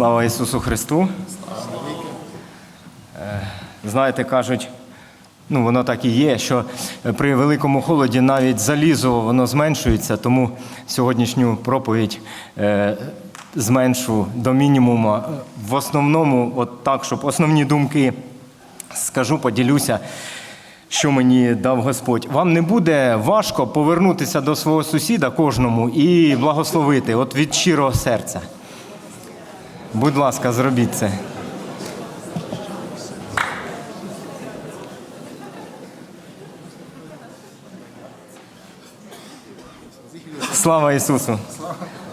Слава Ісусу Христу. Е, Знаєте, кажуть, ну воно так і є, що при великому холоді навіть залізо воно зменшується, тому сьогоднішню проповідь е, зменшу до мінімуму. В основному, от так, щоб основні думки скажу, поділюся, що мені дав Господь. Вам не буде важко повернутися до свого сусіда кожному і благословити от від щирого серця. Будь ласка, зробіть це. Слава Ісусу!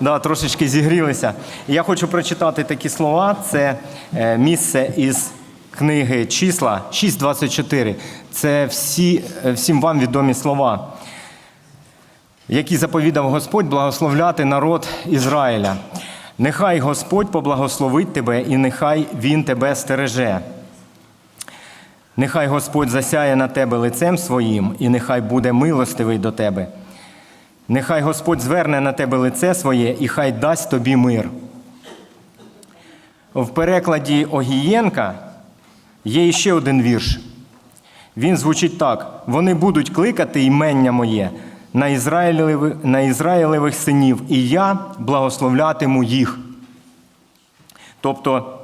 Да, трошечки зігрілися. Я хочу прочитати такі слова. Це е, місце із книги числа 6.24. Це всі, е, всім вам відомі слова, які заповідав Господь благословляти народ Ізраїля. Нехай Господь поблагословить тебе, і нехай Він тебе стереже. Нехай Господь засяє на тебе лицем своїм, і нехай буде милостивий до тебе. Нехай Господь зверне на тебе лице своє і хай дасть тобі мир. В перекладі Огієнка є ще один вірш. Він звучить так: вони будуть кликати імення моє на Ізраїлевих, на Ізраїлевих синів, і я благословлятиму їх. Тобто,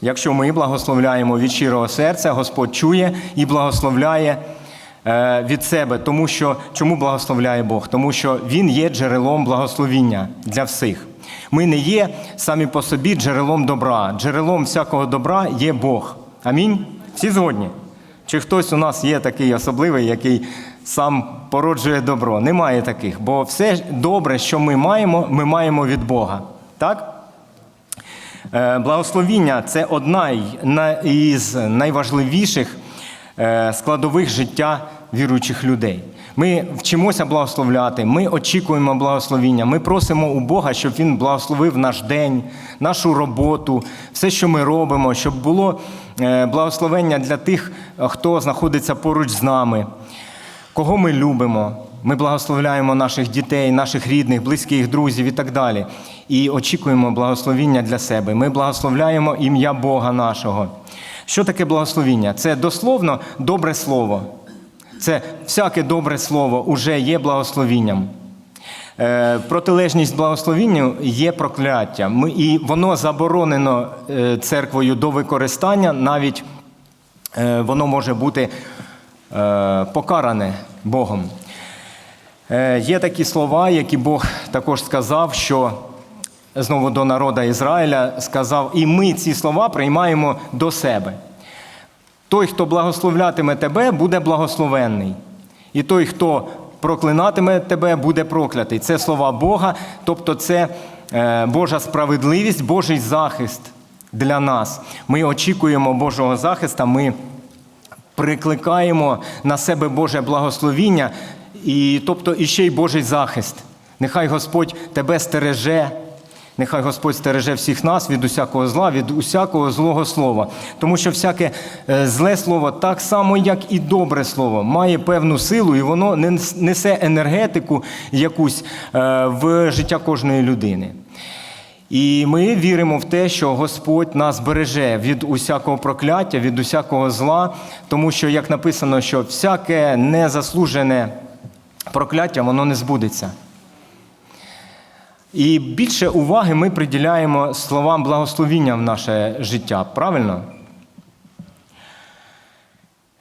якщо ми благословляємо від щирого серця, Господь чує і благословляє е, від себе. Тому що чому благословляє Бог? Тому що Він є джерелом благословіння для всіх. Ми не є самі по собі джерелом добра. Джерелом всякого добра є Бог. Амінь. Всі згодні? Чи хтось у нас є такий особливий, який сам породжує добро? Немає таких, бо все добре, що ми маємо, ми маємо від Бога. Так? Е, Благословіння це одна із найважливіших е, складових життя віруючих людей. Ми вчимося благословляти, ми очікуємо благословіння, ми просимо у Бога, щоб Він благословив наш день, нашу роботу, все, що ми робимо, щоб було е, благословення для тих, хто знаходиться поруч з нами, кого ми любимо. Ми благословляємо наших дітей, наших рідних, близьких, друзів і так далі. І очікуємо благословіння для себе. Ми благословляємо ім'я Бога нашого. Що таке благословіння? Це дословно добре слово. Це всяке добре слово уже є благословінням. Е, Протилежність благословінню є прокляття. Ми, і воно заборонено е, церквою до використання, навіть е, воно може бути покаране Богом. Е, Є такі слова, які Бог також сказав, що знову до народа Ізраїля сказав, і ми ці слова приймаємо до себе. Той, хто благословлятиме тебе, буде благословенний. І той, хто проклинатиме тебе, буде проклятий. Це слова Бога, тобто це е, Божа справедливість, Божий захист для нас. Ми очікуємо Божого захисту, ми прикликаємо на себе Боже благословіння, і, тобто і ще й Божий захист. Нехай Господь тебе стереже, нехай Господь стереже всіх нас від усякого зла, від усякого злого слова. Тому що всяке е, зле слово, так само, як і добре слово, має певну силу, і воно нес- несе енергетику якусь е, в життя кожної людини. І ми віримо в те, що Господь нас береже від усякого прокляття, від усякого зла, тому що, як написано, що всяке незаслужене прокляття, воно не збудеться. І більше уваги ми приділяємо словам благословіння в наше життя, правильно?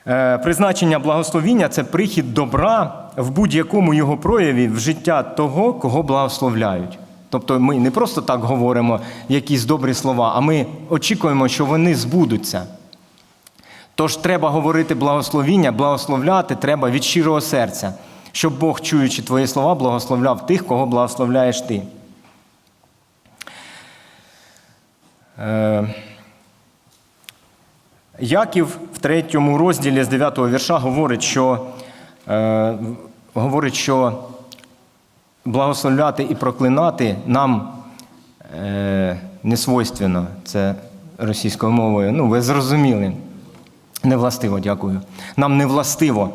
Е, Призначення благословіння це прихід добра в будь-якому його прояві в життя того, кого благословляють. Тобто ми не просто так говоримо якісь добрі слова, а ми очікуємо, що вони збудуться. Тож треба говорити благословіння, благословляти треба від щирого серця, щоб Бог, чуючи твої слова, благословляв тих, кого благословляєш ти. Е, Яків в третьому розділі з 9 вірша говорить, що, е, говорить, що благословляти і проклинати нам е, не свойственно. Це російською мовою. Ну, ви зрозуміли. Не властиво, дякую. Нам не властиво,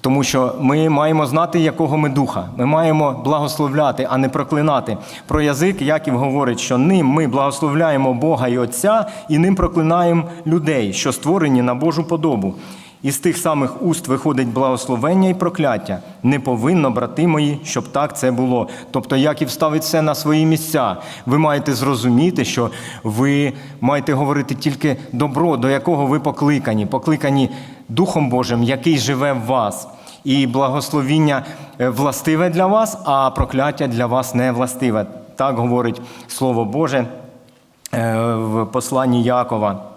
тому що ми маємо знати, якого ми духа. Ми маємо благословляти, а не проклинати. Про язик Яків говорить, що ним ми благословляємо Бога і Отця, і ним проклинаємо людей, що створені на Божу подобу. Із тих самих уст виходить благословення і прокляття. Не повинно, брати мої, щоб так це було. Тобто, Яків ставить все на свої місця. Ви маєте зрозуміти, що ви маєте говорити тільки добро, до якого ви покликані, покликані Духом Божим, який живе в вас. І благословіння е, властиве для вас, а прокляття для вас не властиве. Так говорить Слово Боже е, в посланні Якова.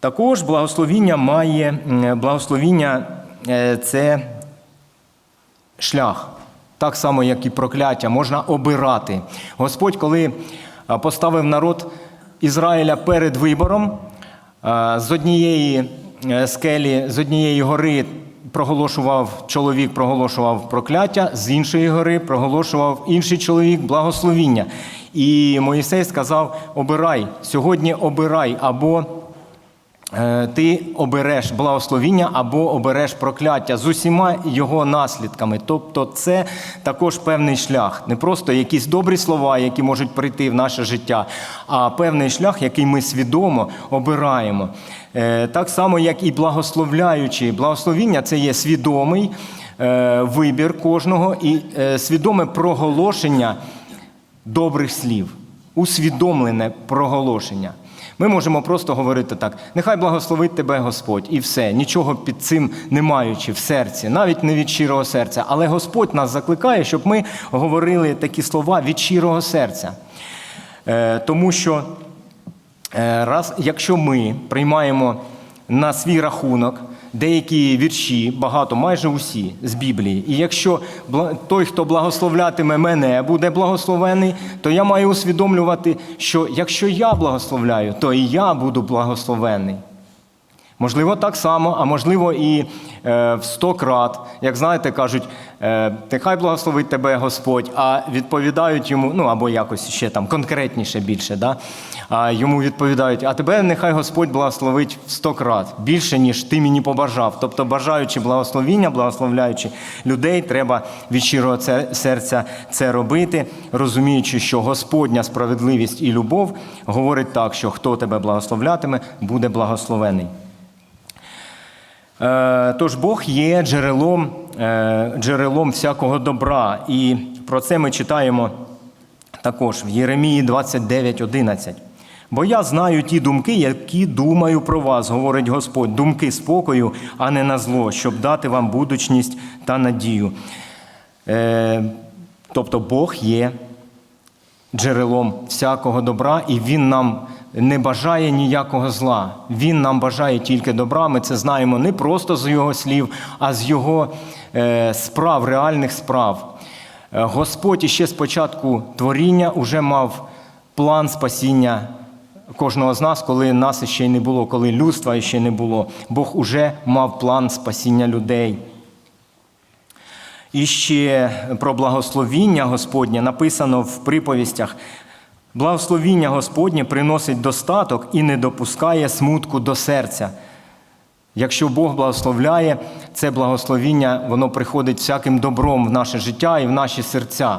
Також благословіння має благословіння е, це шлях, так само, як і прокляття, можна обирати. Господь, коли поставив народ Ізраїля перед вибором, з однієї е, скелі, з однієї гори проголошував чоловік, проголошував прокляття, з іншої гори проголошував інший чоловік благословіння. І Моїсей сказав: обирай, сьогодні обирай або Е, ти обереш благословіння або обереш прокляття з усіма його наслідками. Тобто, це також певний шлях, не просто якісь добрі слова, які можуть прийти в наше життя, а певний шлях, який ми свідомо обираємо. Е, Так само, як і благословляючи. Благословіння це є свідомий е, вибір кожного і е, свідоме проголошення добрих слів, усвідомлене проголошення. Ми можемо просто говорити так: нехай благословить тебе Господь, і все, нічого під цим не маючи в серці, навіть не від щирого серця. Але Господь нас закликає, щоб ми говорили такі слова від щирого серця. Е, Тому що е, раз, якщо ми приймаємо на свій рахунок деякі вірші, багато, майже усі з Біблії, і якщо той, хто благословлятиме мене, буде благословений, то я маю усвідомлювати, що якщо я благословляю, то і я буду благословений. Можливо, так само, а можливо, і е, в сто крат. Як знаєте, кажуть, е, нехай благословить тебе Господь, а відповідають йому, ну або якось ще там конкретніше більше, да? а йому відповідають, а тебе нехай Господь благословить в сто крат, більше, ніж ти мені побажав. Тобто, бажаючи благословіння, благословляючи людей, треба від щирого серця це робити, розуміючи, що Господня справедливість і любов говорить так, що хто тебе благословлятиме, буде благословений. Е, Тож Бог є джерелом, е, джерелом всякого добра. І про це ми читаємо також в Єремії 29.11. Бо я знаю ті думки, які думаю про вас, говорить Господь, думки спокою, а не на зло, щоб дати вам будучність та надію. Е, Тобто Бог є джерелом всякого добра, і Він нам не бажає ніякого зла. Він нам бажає тільки добра. Ми це знаємо не просто з його слів, а з його е, справ, реальних справ. Е, Господь іще з початку творіння уже мав план спасіння кожного з нас, коли нас іще й не було, коли людства ще не було. Бог уже мав план спасіння людей. І ще про благословіння Господнє написано в приповістях. Благословіння Господнє приносить достаток і не допускає смутку до серця. Якщо Бог благословляє, це благословіння, воно приходить всяким добром в наше життя і в наші серця.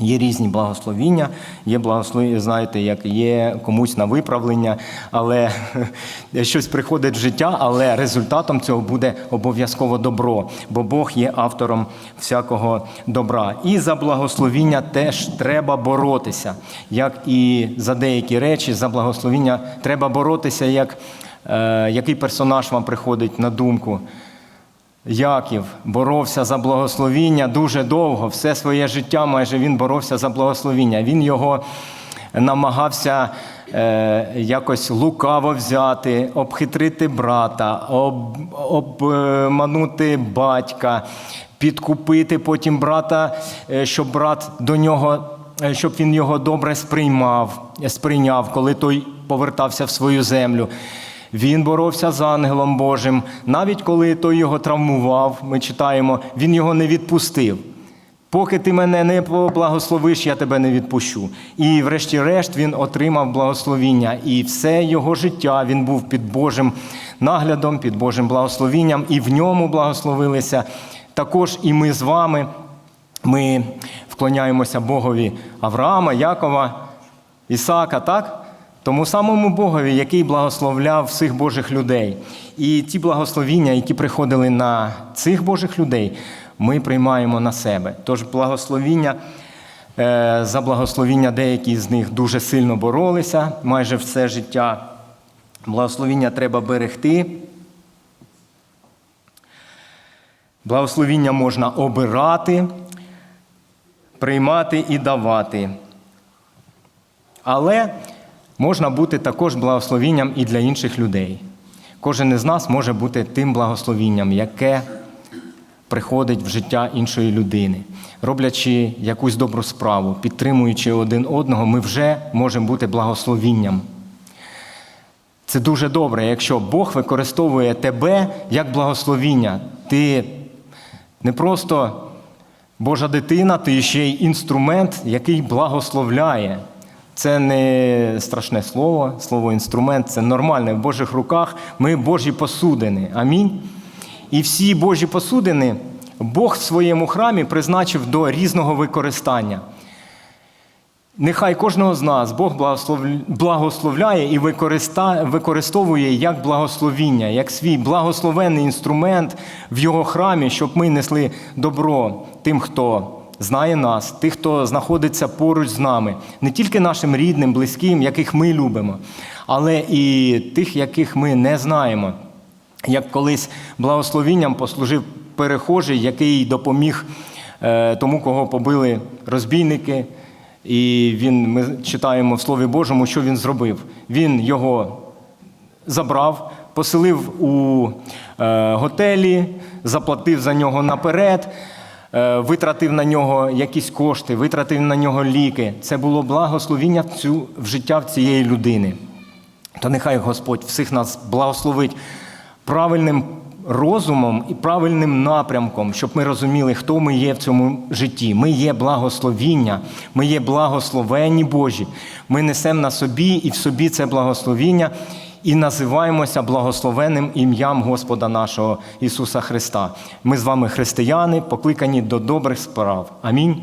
Є різні благословіння, є благословіння, знаєте, як є комусь на виправлення, але щось приходить в життя, але результатом цього буде обов'язково добро, бо Бог є автором всякого добра. І за благословіння теж треба боротися. Як і за деякі речі, за благословіння треба боротися, як е, який персонаж вам приходить на думку. Яків боровся за благословіння дуже довго, все своє життя майже він боровся за благословіння. Він його намагався е, якось лукаво взяти, обхитрити брата, об, обманути батька, підкупити потім брата, е, щоб брат до нього, е, щоб він його добре сприймав, сприйняв, коли той повертався в свою землю. Він боровся з ангелом Божим. Навіть коли той його травмував, ми читаємо, він його не відпустив. Поки ти мене не поблагословиш, я тебе не відпущу. І врешті-решт він отримав благословіння. І все його життя він був під Божим наглядом, під Божим благословінням, і в ньому благословилися. Також і ми з вами. Ми вклоняємося Богові Авраама, Якова, Ісаака, так? Тому самому Богові, який благословляв всіх Божих людей. І ті благословіння, які приходили на цих Божих людей, ми приймаємо на себе. Тож благословіння, е, за благословіння деякі з них дуже сильно боролися майже все життя. Благословіння треба берегти. Благословіння можна обирати, приймати і давати. Але можна бути також благословінням і для інших людей. Кожен із нас може бути тим благословінням, яке приходить в життя іншої людини. Роблячи якусь добру справу, підтримуючи один одного, ми вже можемо бути благословінням. Це дуже добре, якщо Бог використовує тебе як благословіння. Ти не просто Божа дитина, ти ще й інструмент, який благословляє. Це не страшне слово, слово інструмент, це нормальне в Божих руках. Ми Божі посудини. Амінь. І всі Божі посудини Бог в своєму храмі призначив до різного використання. Нехай кожного з нас Бог благословляє і використовує як благословіння, як свій благословенний інструмент в його храмі, щоб ми несли добро тим, хто знає нас, тих, хто знаходиться поруч з нами, не тільки нашим рідним, близьким, яких ми любимо, але і тих, яких ми не знаємо. Як колись благословінням послужив перехожий, який допоміг е, тому, кого побили розбійники. І він, ми читаємо в Слові Божому, що він зробив. Він його забрав, поселив у е, готелі, заплатив за нього наперед, витратив на нього якісь кошти, витратив на нього ліки. Це було благословіння в, цю, в життя в цієї людини. То нехай Господь всіх нас благословить правильним розумом і правильним напрямком, щоб ми розуміли, хто ми є в цьому житті. Ми є благословіння, ми є благословенні Божі. Ми несемо на собі і в собі це благословіння і називаємося благословенним ім'ям Господа нашого Ісуса Христа. Ми з вами християни, покликані до добрих справ. Амінь.